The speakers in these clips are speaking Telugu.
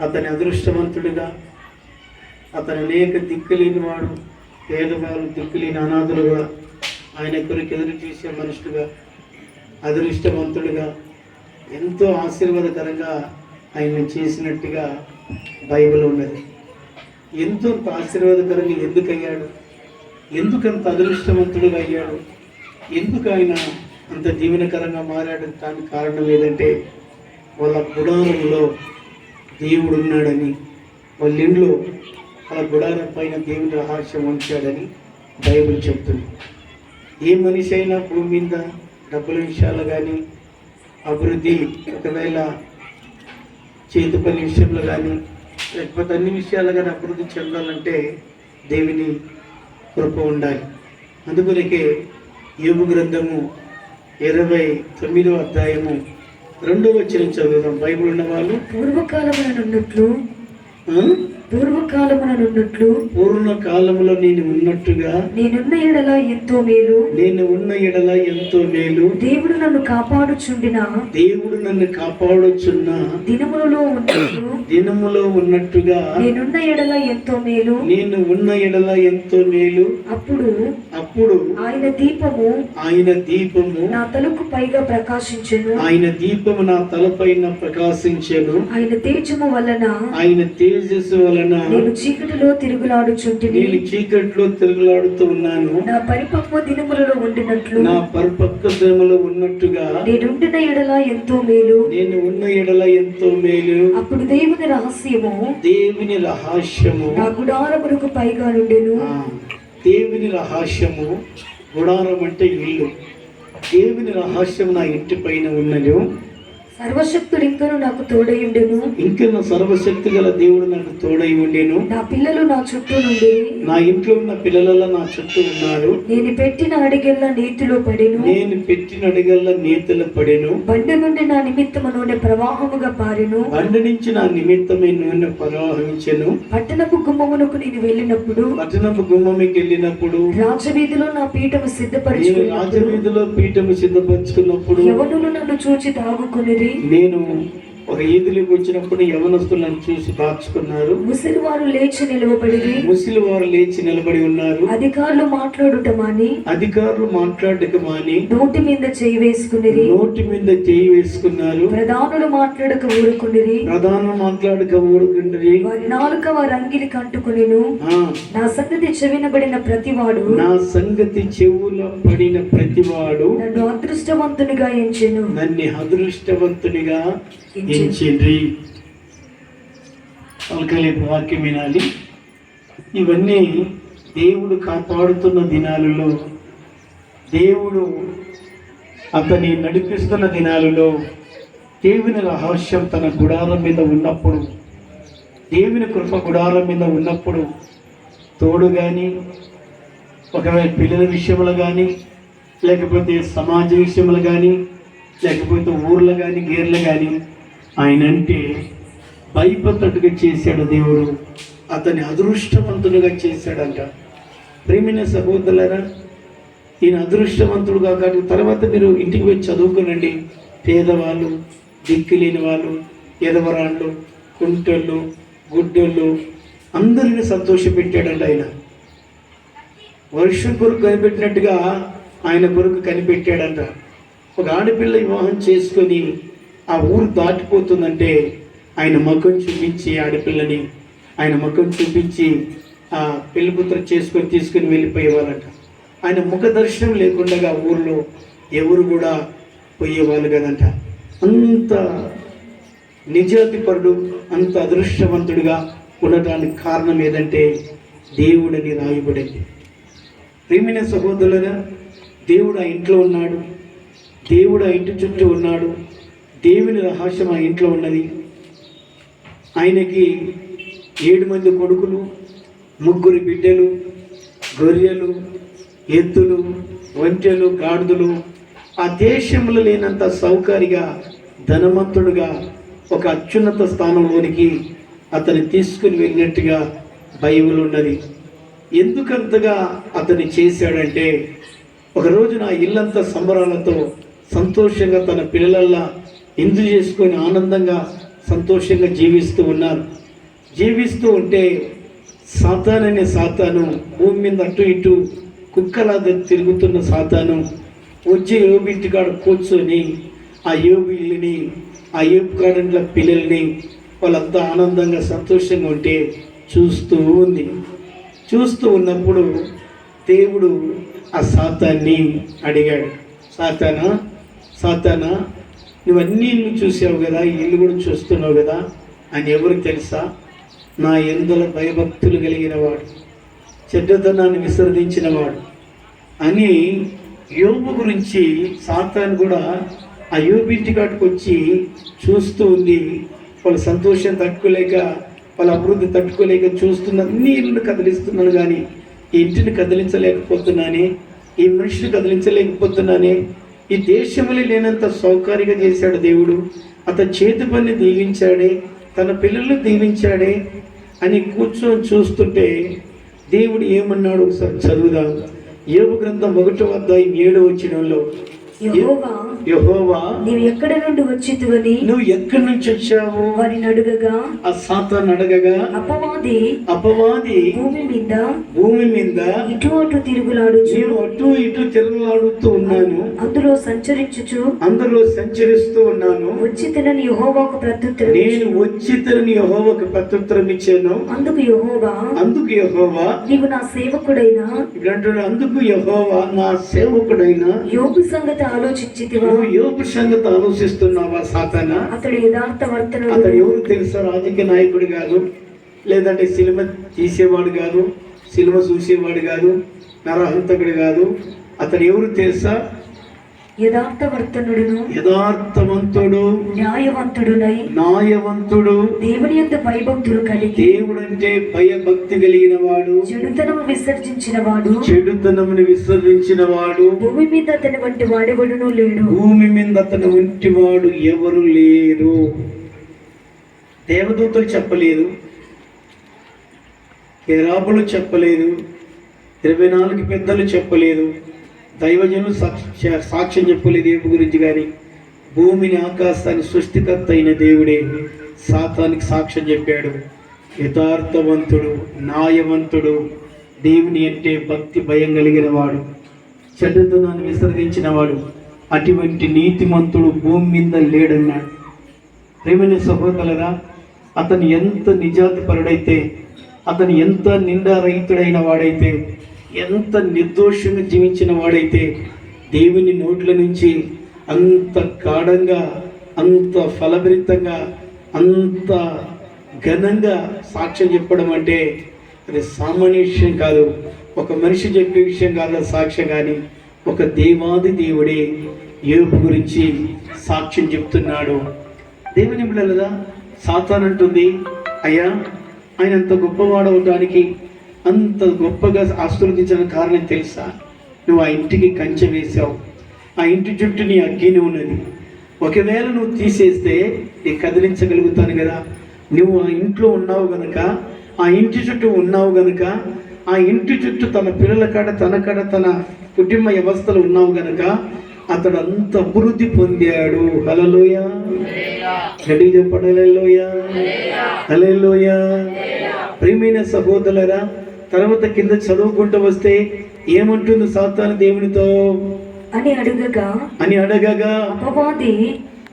అతని అదృష్టవంతుడిగా అతని అనేక దిక్కులేని వాడు పేదవాళ్ళు దిక్కులేని అనాథులుగా ఆయన కొరకు ఎదురు చూసే మనుషులుగా అదృష్టవంతుడిగా ఎంతో ఆశీర్వాదకరంగా ఆయన చేసినట్టుగా బైబిల్ ఉన్నది. ఎంతో ఆశీర్వాదకరంగా ఎందుకు అయ్యాడు ఎందుకంత అదృష్టవంతుడుగా అయ్యాడు? ఎందుకు ఆయన అంత దీవెనకరంగా మారాడు? దానికి కారణం ఏదంటే వాళ్ళ గుడారంలో దేవుడు ఉన్నాడని వాళ్ళ ఇంట్లో వాళ్ళ గుడారం పైన దేవుని రహస్యం ఉంచాడని బైబిల్ చెప్తుంది. ఏ మనిషి అయినా భూమి మీద డబ్బుల విషయాలు కానీ అభివృద్ధి ఒకవేళ చేతి పని విషయంలో కానీ లేకపోతే అన్ని విషయాలు కానీ అభివృద్ధి చెందాలంటే దేవుని కృప ఉండాలి. అందుకొరకే యోగు గ్రంథము ఇరవై తొమ్మిదో అధ్యాయము రెండో వచ్చిన చదువుదాం. బైబిల్ ఉన్న వాళ్ళు పూర్వకాలముననున్నట్లు ఆ? పూర్వకాలముననున్నట్లు పూర్ణ కాలంలో నేను ఉన్నట్టుగా నేనున్న ఎడల ఎంతో మేలు నేను ఉన్న ఎడల ఎంతో మేలు దేవుడు నన్ను కాపాడుచుండిన? దేవుడు నన్ను కాపాడుచున్న? దినములలో ఉన్నట్లు దినములో ఉన్నట్టుగా నేనున్న ఎడల ఎంతో మేలు నేను ఉన్న ఎడల ఎంతో మేలు అప్పుడు అప్పుడు ఆయన దీపము ఆయన దీపము నా తలకు పైగా ప్రకాశించెను. ఆయన దీపము నా తలపైన ప్రకాశించెను. ఆయన తేజము వలన ఆయన తేజస్సు వలన నేను చీకటిలో తిరుగులాడుచుంటిని. నేను చీకట్లో తిరుగులాడుతూ ఉన్నాను. నా పరిపక్వ దినములలో ఉండినట్లు. నా పరిపక్వ శ్రమలో ఉన్నట్టుగా నేనుండిన ఎడల ఎంతో మేలు. నేను ఉన్న ఎడల ఎంతో మేలు. అప్పుడు దేవుని రహస్యము దేవుని రహస్యము నా గుడారములకు పైగా నుండెను. ఆ, దేవుని రహస్యము గుడారం అంటే ఇల్లు దేవుని రహస్యం నా ఇంటి పైన ఉన్నది సర్వశక్తుడు ఇంకను నాకు తోడయుండెను. ఇంకా నా సర్వశక్తి గల దేవుడు నాకు తోడై ఉండేను నా పిల్లలు నా చుట్టూ నుండి నా ఇంట్లో ఉన్న పిల్లలలో నా చుట్టూ ఉన్నారు నేను పెట్టిన అడిగెల్ల నీతిలో పడెను. నేను పెట్టిన అడిగల్ల నేతలు పడెను. బండ నుండి నా నిమిత్తము నూనె ప్రవాహముగా పారెను. బండ నుంచి నా నిమిత్తమే నూనె ప్రవహించెను. పట్టణపు గుమ్మమునకు నేను వెళ్ళినప్పుడు పట్టణపు గుమ్మమికి వెళ్ళినప్పుడు రాజవీధిలో నా పీఠము సిద్ధపరచుకున్నప్పుడు రాజవీధిలో పీఠము సిద్ధపరచుకున్నప్పుడు యవనులు నన్ను చూచి దాగుకొనిరి నేను ఒక ఈదులోకి వచ్చినప్పుడు యవనస్తులను చూసి దాచుకున్నారు. ముసలివారు లేచి నిలవబడిరి ముసలి వారు లేచి నిలబడి ఉన్నారు. అధికారులు మాట్లాడుట మాని అధికారులు మాట్లాడక మాని నోటి మీద చేయి వేసుకునిరి. నోటి మీద చేయి వేసుకున్నారు. ప్రధానులు మాట్లాడక ఊరుకునిరి. ప్రధానం మాట్లాడక ఊరుకుండ్రి. వారి నాలుక వారి అంగిలి కంటుకునిను నా సంగతి చెవినబడిన ప్రతివాడు. నా సంగతి చెవులో పడిన ప్రతివాడు. నన్ను అదృష్టవంతునిగా ఎంచెను. నన్ను అదృష్టవంతునిగా ఎంచిండ్రి పలకలేపు వాక్యం వినాలి ఇవన్నీ దేవుడు కాపాడుతున్న దినాలలో దేవుడు అతని నడిపిస్తున్న దినాలలో దేవుని రహస్యం తన గుడారం మీద ఉన్నప్పుడు దేవుని కృప గుడారం మీద ఉన్నప్పుడు తోడు కానీ ఒకవేళ పిల్లల విషయంలో కానీ లేకపోతే సమాజ విషయంలో కానీ లేకపోతే ఊర్లో కానీ గేర్లు కానీ ఆయన అంటే భయపడ్డట్టుగా చేశాడు దేవుడు. అతని అదృష్టవంతుడుగా చేశాడంట. ప్రేమిన సహోదరులరా ఈయన అదృష్టవంతుడుగా కానీ తర్వాత మీరు ఇంటికి వచ్చి చదువుకోనండి. పేదవాళ్ళు దిక్కులేని వాళ్ళు ఎదవరాళ్ళు కుంటళ్ళు గుడ్డళ్ళు అందరిని సంతోషపెట్టాడంట ఆయన. వర్షం కొరకు కనిపెట్టినట్టుగా ఆయన కొరకు కనిపెట్టాడంట. ఒక ఆడపిల్ల వివాహం చేసుకొని ఆ ఊరు దాటిపోతుందంటే ఆయన ముఖం చూపించి ఆడపిల్లని ఆయన ముఖం చూపించి ఆ పెళ్ళిపుత్ర చేసుకొని తీసుకొని వెళ్ళిపోయేవాళ్ళట. ఆయన ముఖ దర్శనం లేకుండా ఊర్లో ఎవరు కూడా పోయేవాళ్ళు కదంట. అంత నిజాతిపరుడు అంత అదృష్టవంతుడిగా ఉండటానికి కారణం ఏదంటే దేవుడని రాయబడింది. ప్రేమిన సహోదరులుగా దేవుడు ఆ ఇంట్లో ఉన్నాడు. దేవుడు ఆ ఇంటి చుట్టూ ఉన్నాడు. దేవుని రహస్యం ఆ ఇంట్లో ఉన్నది. ఆయనకి ఏడు మంది కొడుకులు ముగ్గురు బిడ్డలు గొర్రెలు ఎద్దులు ఒంటెలు గాడిదలు. ఆ దేశంలో లేనంత సౌకర్యగా ధనవంతుడుగా ఒక అత్యున్నత స్థానంలోనికి అతన్ని తీసుకుని వెళ్ళినట్టుగా బైబిల్ ఉన్నది. ఎందుకంతగా అతన్ని చేశాడంటే ఒకరోజు నా ఇల్లంతా సంబరాలతో సంతోషంగా తన పిల్లలల్లా ఎందు చేసుకొని ఆనందంగా సంతోషంగా జీవిస్తూ ఉన్నారు. జీవిస్తూ ఉంటే సాతాన్ అనే సాతాను భూమి మీద అటు ఇటు కుక్కలా తిరుగుతున్న సాతాను వచ్చే యోబు ఇంటికాడ కూర్చొని ఆ యోగిల్ని ఆ యోగు గార్డెన్ల పిల్లల్ని వాళ్ళంతా ఆనందంగా సంతోషంగా ఉంటే చూస్తూ ఉంది. చూస్తూ ఉన్నప్పుడు దేవుడు ఆ సాతాన్ని అడిగాడు. సాతానా? సాతానా? ఇవన్నీ ఇల్లు చూసావు కదా ఈ ఇల్లు కూడా చూస్తున్నావు కదా అని ఎవరు తెలుసా? నా ఎందుల భయభక్తులు కలిగిన వాడు చెడ్డతనాన్ని విసర్జించిన వాడు అని యోబు గురించి సాతాన్ కూడా ఆ యోబింటి కాటుకు వచ్చి చూస్తూ ఉంది. వాళ్ళ సంతోషం తట్టుకోలేక వాళ్ళ అభివృద్ధి తట్టుకోలేక చూస్తున్న అన్ని ఇల్లు కదిలిస్తున్నాను కానీ ఈ ఇంటిని కదిలించలేకపోతున్నానే ఈ మనిషిని కదిలించలేకపోతున్నానే ఈ దేశంలో లేనంత సౌకర్యంగా చేశాడు దేవుడు. అతని చేతి పని దీవించాడే తన పిల్లలు దీవించాడే అని కూర్చొని చూస్తుంటే దేవుడు ఏమన్నాడు ఒకసారి చదువుదాం. యోగ గ్రంథం ఒకటో వద్ద ఏడు వచ్చినంలో యోగా యహోవా నీవు ఎక్కడ నుండి వచ్చితువని? నువ్వు ఎక్కడి నుంచి వచ్చావు? వారిని అడుగగా. ఆ సాతాన్ అడగగా అపవాది. అపవాది భూమి మీద భూమి మీద ఇటు అటు తిరుగులాడుచు. నేను అటు ఇటు తిరుగులాడుతూ ఉన్నాను. అందులో సంచరించుచు. అందులో సంచరిస్తూ ఉన్నాను. వచ్చి తినని యెహోవాకు ప్రత్యుత్తరం నేను వచ్చి తనని యహోవకు ప్రత్యుత్తరం ఇచ్చాను. అందుకు యెహోవా అందుకు యహోవా నీవు నా సేవకుడైన. ఇప్పుడు అంటున్నాడు అందుకు యహోవా నా సేవకుడైన. యోగు సంగతి ఆలోచించితివా? నువ్వు యోగు సంగతి ఆలోచిస్తున్నావా సాతానా? అతడు యథార్థ వర్తనుడు అతడు ఎవరు తెలుసా? రాజకీయ నాయకుడు కాదు లేదంటే సినిమా తీసేవాడు కాదు సినిమా చూసేవాడు కాదు నరహంతకుడు కాదు. అతడు ఎవరు తెలుసా? యథార్థ వర్తనుడును యథార్థవంతుడు న్యాయవంతుడునై న్యాయవంతుడు దేవుని యొక్క భయభక్తులు కలిగి దేవుడంటే భయభక్తి కలిగిన వాడు చెడుతనము విసర్జించిన వాడు చెడుతనముని విసర్జించిన వాడు భూమి మీద అతని వంటి వాడెవడును లేడు. భూమి మీద అతను వంటివాడు ఎవరు లేరు. దేవదూతలు చెప్పలేదు కేరాబులు చెప్పలేదు ఇరవై నాలుగు పెద్దలు చెప్పలేదు దైవజనులు సాక్ష సాక్ష్యం చెప్పలేదు దేవుడి గురించి కానీ భూమిని ఆకాశాన్ని సృష్టికర్త అయిన దేవుడే సాతానికి సాక్ష్యం చెప్పాడు. యథార్థవంతుడు న్యాయవంతుడు దేవుని అంటే భక్తి భయం కలిగిన వాడు. చెడ్డతనాన్ని విసర్జించిన వాడు అటువంటి నీతిమంతుడు భూమి మీద లేడన్నాడు. ప్రేమైన సహోదరులరా అతను ఎంత నిజాతిపరుడైతే అతను ఎంత నిండా రహితుడైన వాడైతే ఎంత నిర్దోషంగా జీవించిన వాడైతే దేవుని నోట్ల నుంచి అంత గాఢంగా అంత ఫలభరితంగా అంత ఘనంగా సాక్ష్యం చెప్పడం అంటే అది సామాన్య విషయం కాదు. ఒక మనిషి చెప్పే విషయం కాదు సాక్ష్యం కానీ ఒక దేవాది దేవుడే ఏపు గురించి సాక్ష్యం చెప్తున్నాడు. దేవుని బిడ్డలదా సాతాన్ అంటుంది అయ్యా ఆయన అంత గొప్పవాడవటానికి అంత గొప్పగా ఆశీర్వదించిన కారణం తెలుసా? నువ్వు ఆ ఇంటికి కంచె వేశావు. ఆ ఇంటి చుట్టూ నీ అగ్గిని ఉన్నది. ఒకవేళ నువ్వు తీసేస్తే నేను కదిలించగలుగుతాను కదా. నువ్వు ఆ ఇంట్లో ఉన్నావు గనుక ఆ ఇంటి చుట్టూ ఉన్నావు గనుక ఆ ఇంటి చుట్టూ తన పిల్లల కాడ తన కాడ తన కుటుంబ వ్యవస్థలు ఉన్నావు గనుక అతడు అంత అభివృద్ధి పొందాడు. హలలోయ గడి చెప్పండి హలలోయ హలలోయ ప్రియమైన సహోదరులరా తర్వాత కింద చదువుకుంటూ వస్తే ఏమంటుంది సాతాను దేవునితో? అని అడుగగా అని అడగగా అపవాది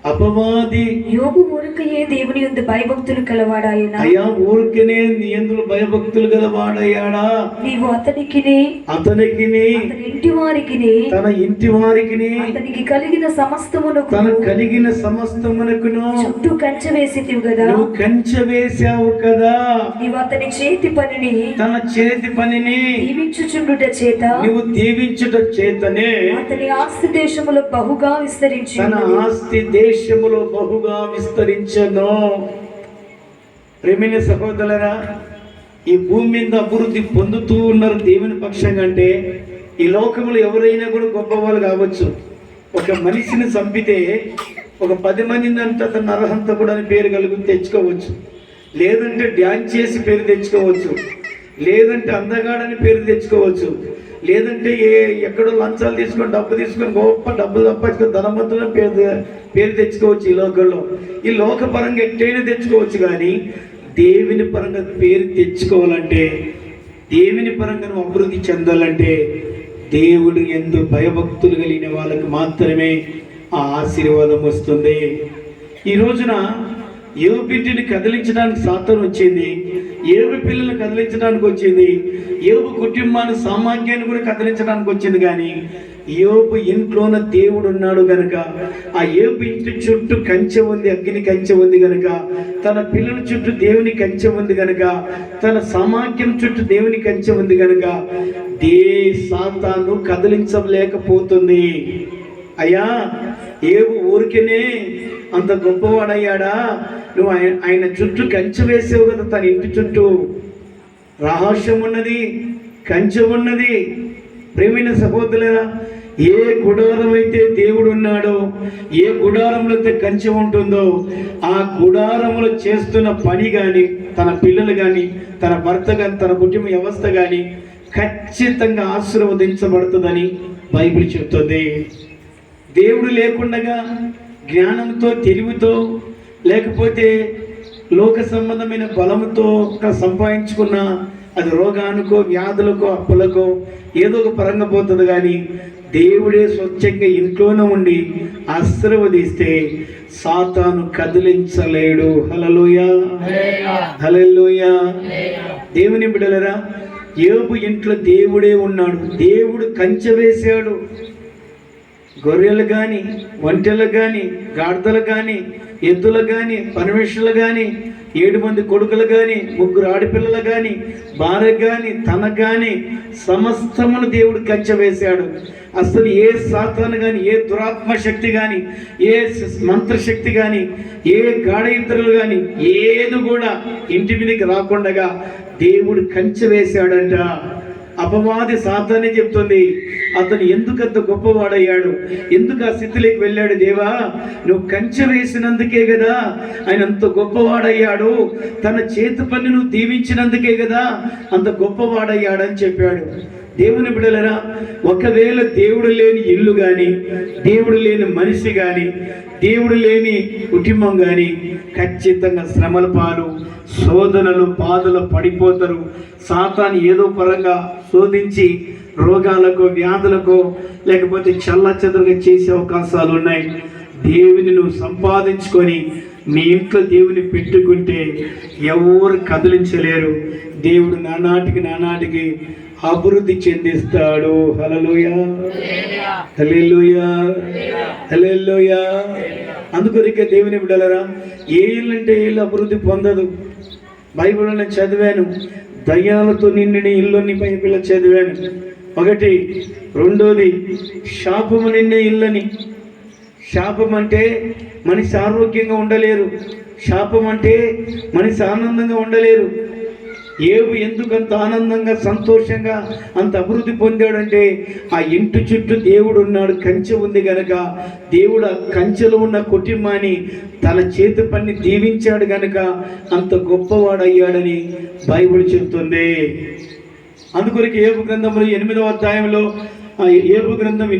అపవాది. యోగు ఊరికయే దేవుని యొక్క భయభక్తులు కలవాడాయన అయ్యా ఊరికనే నీ ఎందులో భయభక్తులు గల వాడయ్యాడా నీవు అతనికి అతనికి అతని ఇంటి వారికి తన ఇంటి వారికి అతనికి కలిగిన సమస్తమునకు తన కలిగిన సమస్తమునకును చుట్టూ కంచె వేసితివి కదా నువ్వు కంచె వేశావు కదా? నీవు అతని చేతి పనిని తన చేతి పనిని దీవించుచుండుట చేత నువ్వు దీవించుట చేతనే అతని ఆస్తి దేశములో బహుగా విస్తరించి తన ఆస్తి దేశములో బహుగా విస్తరించను. ప్రేమిన సహోదరులరా ఈ భూమి మీద అభివృద్ధి పొందుతూ ఉన్నారు దేవుని పక్షంగా అంటే ఈ లోకంలో ఎవరైనా కూడా గొప్పవాళ్ళు కావచ్చు. ఒక మనిషిని చంపితే ఒక పది మందిని అంటే అతను అర్హంతకుడు అని పేరు కలుగు తెచ్చుకోవచ్చు. లేదంటే డ్యాన్స్ చేసి పేరు తెచ్చుకోవచ్చు. లేదంటే అందగాడని పేరు తెచ్చుకోవచ్చు. లేదంటే ఏ ఎక్కడో లంచాలు తీసుకొని డబ్బు తీసుకొని గొప్ప డబ్బు సంపాదించుకొని ధనవంతుల పేరు పేరు తెచ్చుకోవచ్చు ఈ లోకంలో. ఈ లోకపరంగా ఎట్టైనా తెచ్చుకోవచ్చు కానీ దేవుని పరంగా పేరు తెచ్చుకోవాలంటే దేవుని పరంగా అభివృద్ధి చెందాలంటే దేవుడు ఎందు భయభక్తులు కలిగిన వాళ్ళకి మాత్రమే ఆ ఆశీర్వాదం వస్తుంది. ఈ రోజున ఏవి బిడ్డని కదిలించడానికి సాతం వచ్చింది. ఏవి పిల్లల్ని కదిలించడానికి వచ్చింది. ఏవి కుటుంబాన్ని సామాన్యాన్ని కూడా కదిలించడానికి వచ్చింది కానీ ఏపు ఇంట్లోన దేవుడు ఉన్నాడు గనక ఆ ఏపు ఇంటి చుట్టూ కంచె ఉంది అగ్ని కంచె ఉంది గనక తన పిల్లల చుట్టూ దేవుని కంచె ఉంది గనక తన సామాగ్యం చుట్టూ దేవుని కంచె ఉంది గనక దే సాతాను కదిలించలేకపోతుంది. అయ్యా ఏవు ఊరికేనే అంత గొప్పవాడయ్యాడా? నువ్వు ఆయన ఆయన చుట్టూ కంచె వేసావు కదా తన ఇంటి చుట్టూ. రహస్యం ఉన్నది కంచె ఉన్నది ప్రేమైన సహోదరులరా ఏ గుడారం అయితే దేవుడు ఉన్నాడో ఏ గుడారంలో అయితే కంచె ఉంటుందో ఆ గుడారంలో చేస్తున్న పని కానీ తన పిల్లలు కానీ తన భర్త కానీ తన కుటుంబ వ్యవస్థ కానీ ఖచ్చితంగా ఆశీర్వదించబడుతుందని బైబిల్ చెప్తుంది దేవుడు లేకుండగా జ్ఞానంతో తెలివితో లేకపోతే లోక సంబంధమైన బలంతో సంపాదించుకున్న అది రోగానికో వ్యాధులకో అప్పులకో ఏదో ఒక పరంగా పోతుంది కానీ దేవుడే స్వచ్ఛంగా ఇంట్లోనే ఉండి ఆశీర్వదిస్తే సాతాను కదిలించలేడు. హలలోయ హలలోయ దేవుని బిడలరా ఏబు ఇంట్లో దేవుడే ఉన్నాడు. దేవుడు కంచె వేశాడు. గొర్రెలు కానీ ఒంటెలు కానీ గాడిదలు కానీ ఎద్దులకు కానీ పరమేశ్వరులు కానీ ఏడు మంది కొడుకులు కానీ ముగ్గురు ఆడపిల్లలు కానీ భార్య కానీ తన కానీ సమస్తమును దేవుడు కంచె వేశాడు అసలు ఏ సాతాను కానీ ఏ దురాత్మ శక్తి కానీ ఏ మంత్రశక్తి కానీ ఏ గాఢయంత్రులు కానీ ఏది కూడా ఇంటి మీదకి రాకుండగా దేవుడు కంచె వేశాడంట అపవాది సాతానే చెప్తుంది. అతను ఎందుకు అంత గొప్పవాడయ్యాడు? ఎందుకు ఆ స్థితిలోకి వెళ్ళాడు దేవా? నువ్వు కంచె వేసినందుకే కదా ఆయన అంత గొప్పవాడయ్యాడు. తన చేతి పని నువ్వు దీవించినందుకే కదా అంత గొప్పవాడయ్యాడని చెప్పాడు. దేవుని బిడలరా ఒకవేళ దేవుడు లేని ఇల్లు కానీ దేవుడు లేని మనిషి కానీ దేవుడు లేని కుటుంబం కానీ ఖచ్చితంగా శ్రమల పాలు శోధనలు బాధలు పడిపోతారు. సాతాన్ని ఏదో పరంగా శోధించి రోగాలకు వ్యాధులకు లేకపోతే చల్ల చేసే అవకాశాలు ఉన్నాయి. దేవుని నువ్వు సంపాదించుకొని నీ ఇంట్లో దేవుని పెట్టుకుంటే ఎవరు కదిలించలేరు. దేవుడు నానాటికి నానాటికి అభివృద్ధి చెందిస్తాడు. హలలోయ హలెలుయ హలెలుయ అందుకొరికే దేవుని బిడ్డలరా ఏ ఇల్లు అంటే ఇల్లు అభివృద్ధి పొందదు? బైబిల్ నేను చదివాను. దయ్యాలతో నిండిన ఇల్లుని బైబిల్ చదివాను. ఒకటి రెండోది శాపము నిండే ఇల్లని. శాపం అంటే మనిషి ఆరోగ్యంగా ఉండలేరు. శాపం అంటే మనిషి ఆనందంగా ఉండలేరు. ఏవు ఎందుకు అంత ఆనందంగా సంతోషంగా అంత అభివృద్ధి పొందాడంటే ఆ ఇంటి చుట్టూ దేవుడు ఉన్నాడు కంచె ఉంది గనక దేవుడు ఆ కంచెలో ఉన్న కుటుంబాన్ని తన చేతి పని దీవించాడు గనక అంత గొప్పవాడయ్యాడని బైబుల్ చెబుతుంది. అందుకొరకు ఏపు గ్రంథంలో ఎనిమిదవ అధ్యాయంలో ఆ గ్రంథం